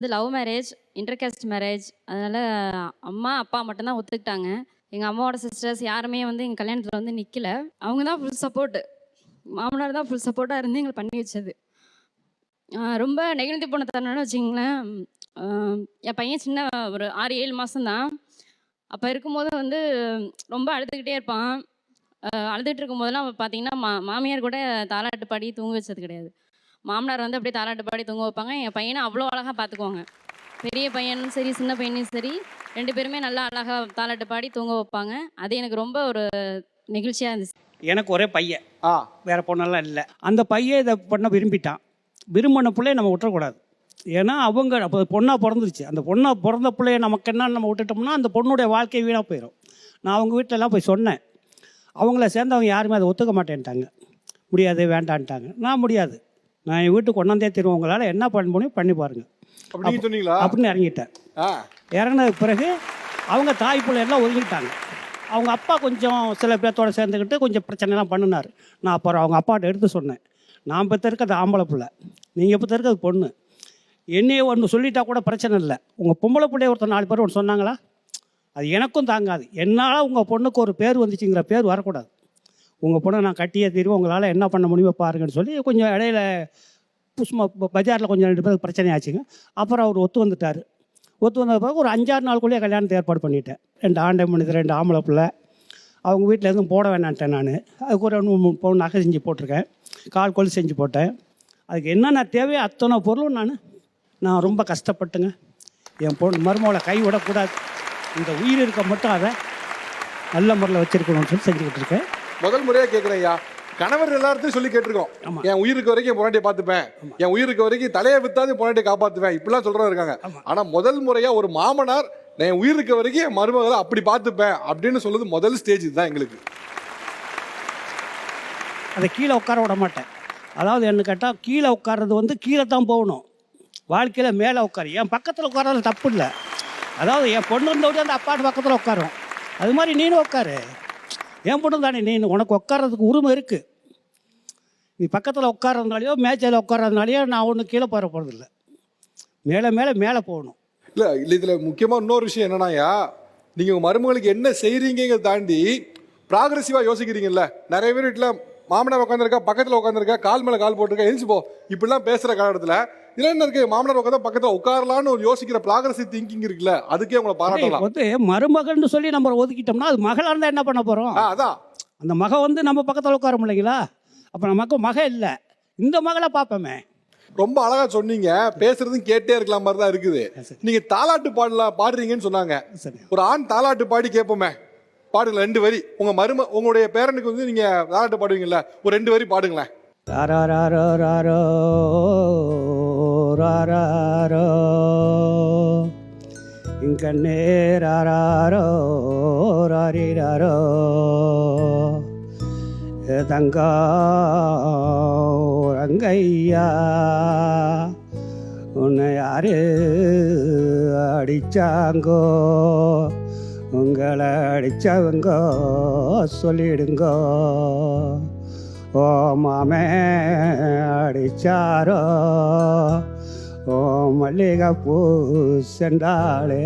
இது love marriage intercaste marriage அதனால் அம்மா அப்பா மட்டும்தான் ஒத்துக்கிட்டாங்க. எங்கள் அம்மாவோட சிஸ்டர்ஸ் யாருமே வந்து எங்கள் கல்யாணத்தில் வந்து நிற்கல அவங்க தான் ஃபுல் சப்போர்ட்டு மாமனார் தான் ஃபுல் சப்போர்ட்டாக இருந்து எங்களை பண்ணி வச்சது. ரொம்ப நெகிழ்ந்து போன தருணம்னு வச்சிங்களேன் என் பையன் சின்ன ஒரு ஆறு ஏழு மாதம்தான் அப்போ இருக்கும்போது வந்து ரொம்ப அழுதுகிட்டே இருப்பான். அழுதுகிட்டு அழுதுட்டு இருக்கும்போதெல்லாம் பார்த்தீங்கன்னா மா மாமியார் கூட தாலாட்டு பாடி தூங்க வச்சது கிடையாது. மாமனார் வந்து அப்படியே தாலாட்டு பாடி தூங்க வைப்பாங்க. என் பையனை அவ்வளோ அழகாக பார்த்துக்குவாங்க. பெரிய பையனும் சரி சின்ன பையனும் சரி ரெண்டு பேருமே நல்லா அழகாக தாலாட்டு பாடி தூங்க வைப்பாங்க. அது எனக்கு ரொம்ப ஒரு நெகிழ்ச்சியாக இருந்துச்சு. எனக்கு ஒரே பையன். ஆ. வேற பொண்ணெல்லாம் இல்லை. அந்த பையன் இதை பண்ண விரும்பிட்டான். விரும்பின பிள்ளைய நம்ம விட்டுறக்கூடாது. ஏன்னா அவங்க அப்போ பொண்ணாக பிறந்துருச்சு. அந்த பொண்ணாக பிறந்த பிள்ளைய நமக்கு என்ன நம்ம விட்டுட்டோம்னா அந்த பொண்ணுடைய வாழ்க்கை வீணாக போயிடும் நான் அவங்க வீட்டிலலாம் போய் சொன்னேன். அவங்கள சேர்ந்தவங்க யாருமே அதை ஒத்துக்க மாட்டேன்ட்டாங்க. முடியாது வேண்டான்ட்டாங்க. நான் முடியாது. நான் என் வீட்டுக்கு கொண்டாந்தே தருவேன் உங்களால். என்ன பண்ண முடியும் பண்ணி பாருங்கள் சொன்னீங்களா? அப்படின்னு இறங்கிட்டேன். ஆ. இறங்கினதுக்கு பிறகு அவங்க தாய் பிள்ளை எல்லாம் ஒதுங்கிட்டாங்க. அவங்க அப்பா கொஞ்சம் சில பேர்த்தோட சேர்ந்துக்கிட்டு கொஞ்சம் பிரச்சனைலாம் பண்ணினார். நான் அப்புறம் அவங்க அப்பாட்ட எடுத்து சொன்னேன். நான் பெற்றிருக்கிறது ஆம்பளை பிள்ளை. நீங்கள் பெற்றிருக்கிறது பொண்ணு. என்னையே ஒன்று சொல்லிட்டா கூட பிரச்சனை இல்லை. உங்கள் பொம்பளை பிள்ளைய ஒருத்தர் நாலு பேர் ஒன்று சொன்னாங்களா? அது எனக்கும் தாங்காது. என்னால் உங்கள் பொண்ணுக்கு ஒரு பேர் வந்துச்சுங்கிற பேர் வரக்கூடாது. உங்கள் பொண்ணை நான் கட்டியே தீர்வு உங்களால் என்ன பண்ண முடியுமோ பாருங்கன்னு சொல்லி கொஞ்சம் இடையில புஷ்மா பஜாரில் கொஞ்சம் ரெண்டு பேருக்கு பிரச்சனை ஆச்சுங்க. அப்புறம் அவர் ஒத்து வந்துட்டார். ஒத்து வந்த பிறகு ஒரு அஞ்சாறு நாளுக்குள்ளேயே கல்யாணத்தை ஏற்பாடு பண்ணிட்டேன். ரெண்டு ஆண்டை மனிதர் ரெண்டு ஆம்பளை பிள்ளை. அவங்க வீட்டில் எதுவும் போட வேணான்ட்டேன் நான். அதுக்கு ஒரு ரெண்டு மூணு பவுன் நகை செஞ்சு போட்டிருக்கேன். கால் கொலு செஞ்சு போட்டேன். அதுக்கு என்னென்ன தேவையோ அத்தனை பொருளும் நான் நான் ரொம்ப கஷ்டப்பட்டுங்க. என் பொண்ணு மருமகளை கை விடக்கூடாது. இந்த உயிர் இருக்க மட்டும் அதை நல்ல முறையில் வச்சுருக்கணும்னு சொல்லி செஞ்சுக்கிட்டு இருக்கேன். முதல் முறையா கேக்குறேன் ஐயா. கணவர் எல்லார்த்தையும் சொல்லி கேட்டிருக்கோம். என் உயிருக்கு வரைக்கும் என் பொண்டாட்டியை பார்த்துப்பேன். என் உயிருக்கு வரைக்கும் தலையை வித்தாது பொண்டாட்டியை காப்பாத்துவேன். இப்படிலாம் சொல்றவங்க இருக்காங்க. ஆமா. ஆனா முதல் முறையா ஒரு மாமனார் என் உயிருக்கு வரைக்கும் என் மருமகளை அப்படி பார்த்துப்பேன். அப்படின்னு சொல்லுது முதல் ஸ்டேஜ் இதுதான் எங்களுக்கு. அதை கீழே உட்கார விட மாட்டேன். அதாவது என்ன கேட்டால் கீழே உட்கார்றது வந்து கீழே தான் போகணும். வாழ்க்கையில் மேலே உட்காரு. என் பக்கத்தில் உட்கார்றது தப்பு இல்லை. அதாவது என் பொண்ணு இருந்தபடி அந்த அப்பாட்டு பக்கத்தில் உட்காரும் அது மாதிரி நீனும் உட்காரு. என் பொண்ணு தானே நீ உனக்கு உட்காரதுக்கு உரிமை இருக்குது நீ பக்கத்தில் உட்காரதுனாலையோ மேச்சையில் உட்காரதுனாலையோ நான் ஒன்றும் கீழே போகிற போகிறதில்ல மேலே மேலே மேலே போகணும். இல்லை இல்லை இதில் முக்கியமாக இன்னொரு விஷயம் என்னன்னாயா நீங்கள் உங்கள் மருமகளுக்கு என்ன செய்கிறீங்க தாண்டி ப்ராக்ரஸிவா யோசிக்கிறீங்கல்ல. நிறைய பேர் வீட்டில் மாமனார் உட்காந்துருக்கா பக்கத்தில் உட்காந்துருக்கா கால் மேலே கால் போட்டிருக்கா எழுந்து போ. இப்படிலாம் பேசுகிற காலத்தில் இதுல என்ன இருக்கு? மாமனார் உட்காந்தா பக்கத்துல உட்காரலான்னு ஒரு யோசிக்கிற ப்ராக்ரஸிவ் திங்கிங் இருக்குல்ல அதுக்கே உங்களை பாராட்டலாம். வந்து மருமகன்னு சொல்லி நம்ம ஒதுக்கிட்டோம்னா அது மகளாக இருந்தால் என்ன பண்ண போகிறோம் ஆ, அதான். அந்த மக வந்து நம்ம பக்கத்தில் உட்கார முடியலைங்களா அப்போ நமக்கு மக இல்லை. இந்த மகளை பார்ப்போமே. ரொம்ப அழகா சொன்னீங்க. பேசுறதும் கேட்டே இருக்கலாம் மாதிரி தான் இருக்குது. நீங்க தாலாட்டு பாடலாம் பாடுறீங்கன்னு சொன்னாங்க. சரி. ஒரு ஆண் தாலாட்டு பாடி கேட்போமே. பாடுங்களேன் ரெண்டு வரி. உங்க மரும உங்களுடைய பேரனுக்கு வந்து நீங்க தாலாட்டு பாடுவீங்கல்ல ஒரு ரெண்டு வரி பாடுங்களேன். இங்கன்னே ராரோ ராரிராரோ. தங்கா ரங்கையா உன்னை யாரு அடிச்சாங்கோ? உங்களை அடிச்சவங்கோ சொல்லிடுங்கோ. ஓ மாமே அடிச்சாரோ? ஓ பூ சென்றாளே.